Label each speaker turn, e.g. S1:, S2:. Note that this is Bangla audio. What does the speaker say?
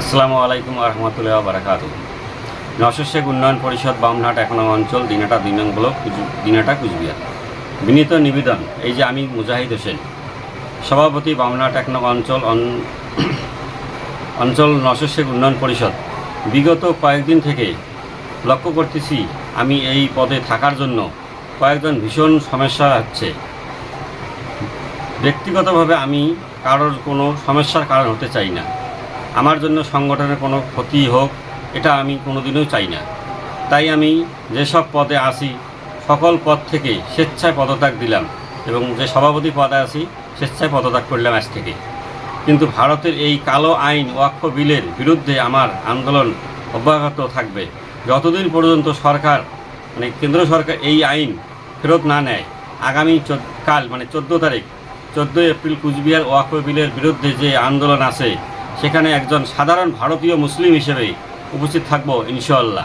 S1: আসসালামু আলাইকুম রহমতুল্লাহ বারাকাত নশো শেখ উন্নয়ন পরিষদ বামনাট এক নং অঞ্চল, দিনাটা দুই নং ব্লক দিনাটা কুচবিহার। বিনীত নিবেদন, এই যে আমি মুজাহিদ হোসেন, সভাপতি বামনাট এক নং অঞ্চল অঞ্চল নশো শেখ উন্নয়ন পরিষদ। বিগত কয়েকদিন থেকে লক্ষ্য করতেছি আমি এই পদে থাকার জন্য কয়েকজন ভীষণ সমস্যা হচ্ছে। ব্যক্তিগতভাবে আমি কারোর কোনো সমস্যার কারণ হতে চাই না। আমার জন্য সংগঠনের কোনো ক্ষতি হোক, এটা আমি কোনোদিনও চাই না। তাই আমি যেসব পদে আসি, সকল পদ থেকে স্বেচ্ছায় পদত্যাগ দিলাম এবং যে সভাপতি পদে আছি স্বেচ্ছায় পদত্যাগ করলাম আজ থেকে। কিন্তু ভারতের এই কালো আইন ওয়াক্ফ বিলের বিরুদ্ধে আমার আন্দোলন অব্যাহত থাকবে। যতদিন পর্যন্ত সরকার মানে কেন্দ্র সরকার এই আইন ফেরত না নেয়, আগামী কাল মানে চোদ্দ তারিখ, চোদ্দোই এপ্রিল কুচবিহার ওয়াক্ফ বিলের বিরুদ্ধে যে আন্দোলন আছে সেখানে একজন সাধারণ ভারতীয় মুসলিম হিসেবে উপস্থিত থাকব ইনশাআল্লাহ।